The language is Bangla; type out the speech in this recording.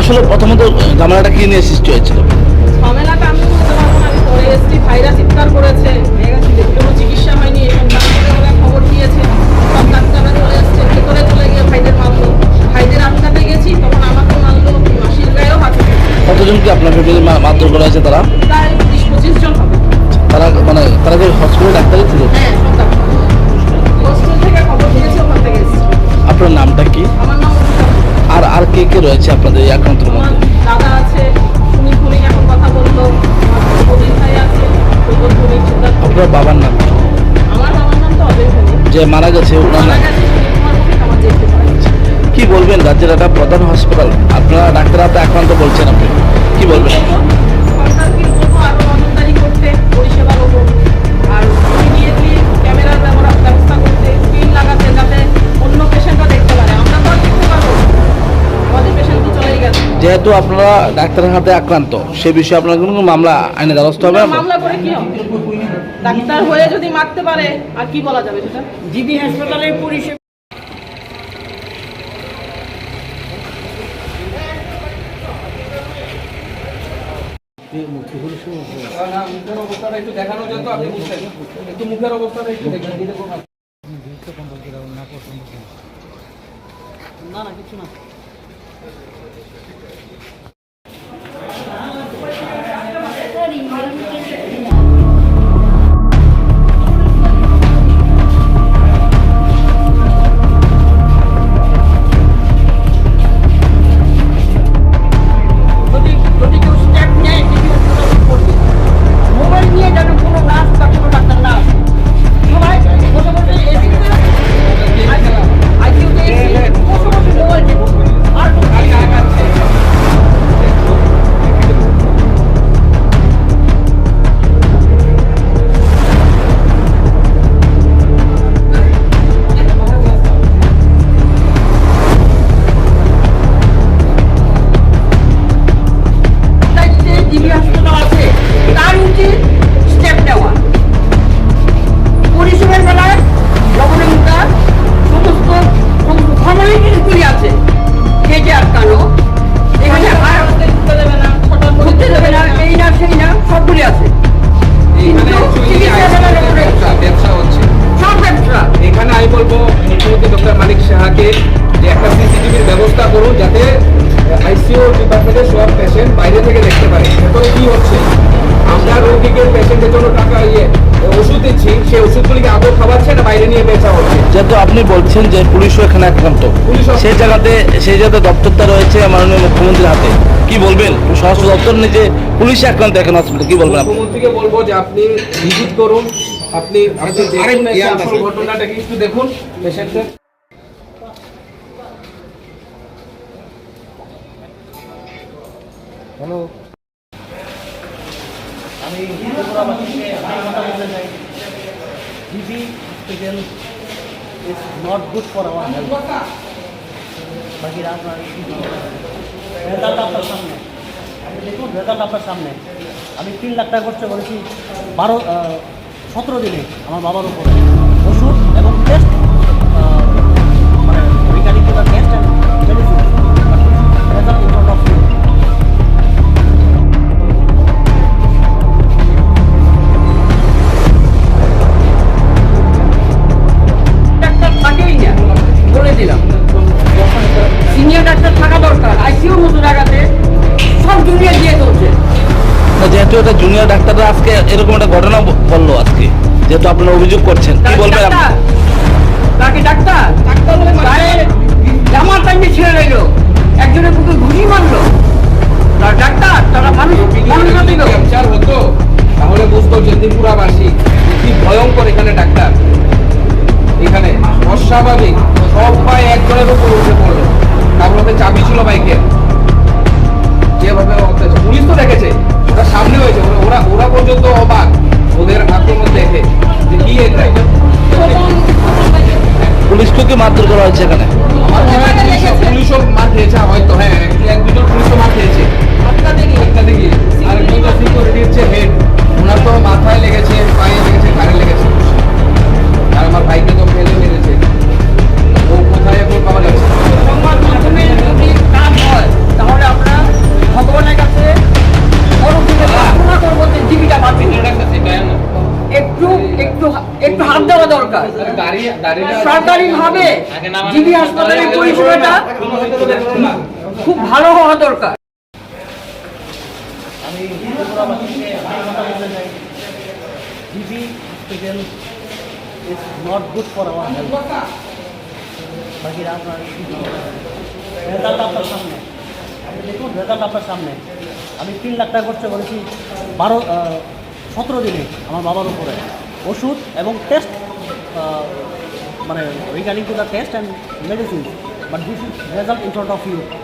আসলে প্রথমত ঝামেলাটা কি নিয়ে সৃষ্টি হয়েছিল। ঝামেলাটা আমি বলতে পারব আমি পরে এসেছি, ভাইরা চিৎকার করেছে চিকিৎসা মারা গেছে কি বলবেন? রাজ্যের একটা প্রধান হসপিটাল আপনারা ডাক্তার আক্রান্ত বলছেন আপনি। কি বলবেন? যেহেতু আপনারা ডাক্তারের হাতে আক্রান্ত সে বিষয়ে আপনার কোনো মামলা আইনে দ্বারস্থ হবে? মামলা করে কি হবে? ডাক্তার হয়ে যদি মারতে পারে আর কি বলা যাবে সেটা? জিবি হাসপাতালের পরিষেবা মুখের অবস্থাটা একটু দেখানো যেত আপনি একটু মুখের অবস্থাটা একটু দেখেন সাহাকে যে একটা সিসিটিভির ব্যবস্থা করুন যাতে আইসিইউ ডিপার্টমেন্টের সব পেশেন্ট বাইরে থেকে দেখতে পারে। ভেতরে কি হচ্ছে? আমরা রোগীকে পেশেন্টের জন্য টাকা ইয়ে ওষুধ দিচ্ছি সেই ওষুধগুলিকে আদৌ খাওয়াচ্ছে না বাইরে নিয়ে বেচা হচ্ছে? যেহেতু আপনি বলছেন যে পুলিশও এখানে আক্রান্ত সেই জায়গাতে সেই জায়গাতে দপ্তরটা রয়েছে মাননীয় মুখ্যমন্ত্রীর হাতে। কি বলবেন? স্বরাষ্ট্র দপ্তর নিজে পুলিশ আক্রান্ত এখন হসপিটাল কি বলবেন মুখ্যমন্ত্রীকে বলব যে আপনি ভিজিট করুন আপনি আপনি ঘটনাটাকে একটু দেখুন পেশেন্টের ত্রিপুরাবাসীকে আমি GB hospital is not good for our health. বাকি রেজাল্ট আপনার সামনে। আপনি দেখুন রেজাল্ট আপনার সামনে। আমি তিন লাখ টাকা খরচা করেছি বারো সতেরো দিনে আমার বাবার উপরে। ওষুধ এবং টেস্ট যেহেতু জুনিয়র ডাক্তাররা আজকে এরকম একটা ঘটনা বলল আজকে যেহেতু আপনারা অভিযোগ করছেন। কি বলবেন আপনি? ডাক্তার? তাকে ডাক্তার? ডাক্তার গায়ে জামার টাইমে ছেড়ে রইল। একজনের বুকে ঘুষি মারলো। তার ডাক্তার তারা মানুষ মানুষ হতো তাহলে বুঝতো যে ত্রিপুরাবাসী কি ভয়ঙ্কর এখানে ডাক্তার। এখানে অস্বাভাবিক সব পায়ে একজনের উপর উঠে পড়ল। তার মধ্যে চাবি ছিল বাইকের। যেভাবে পুলিশ তো দেখেছে। ওরা সামনে হয়েছে ওরা- ওরা পর্যন্ত অবাক। ওদের আক্রমণ দেখে যে কি এটা? পুলিশকেও কি মারধর করা হয়েছে এখানে। আমার মনে হয় পুলিশও- মার খেয়েছে হয়তো হ্যাঁ এক- দুজন পুলিশও মার খেয়েছে। দেখি। একটা দেখি। দরকার গাড়ি গাড়িটা সরকারি ভাবে জিবি হাসপাতালের পরিষেবাটা খুব ভালো হওয়া দরকার। আমি hospital is not good for our health. বাকিরা আপনার রেজাল্ট আপনার সামনে। আপনি দেখুন রেজাল্ট আপনার সামনে। আমি তিন লাখ টাকা খরচা করেছি বারো সতেরো দিনে আমার বাবার উপরে। ওষুধ এবং test uh, regarding to the test and medicines, but this is result in front of you.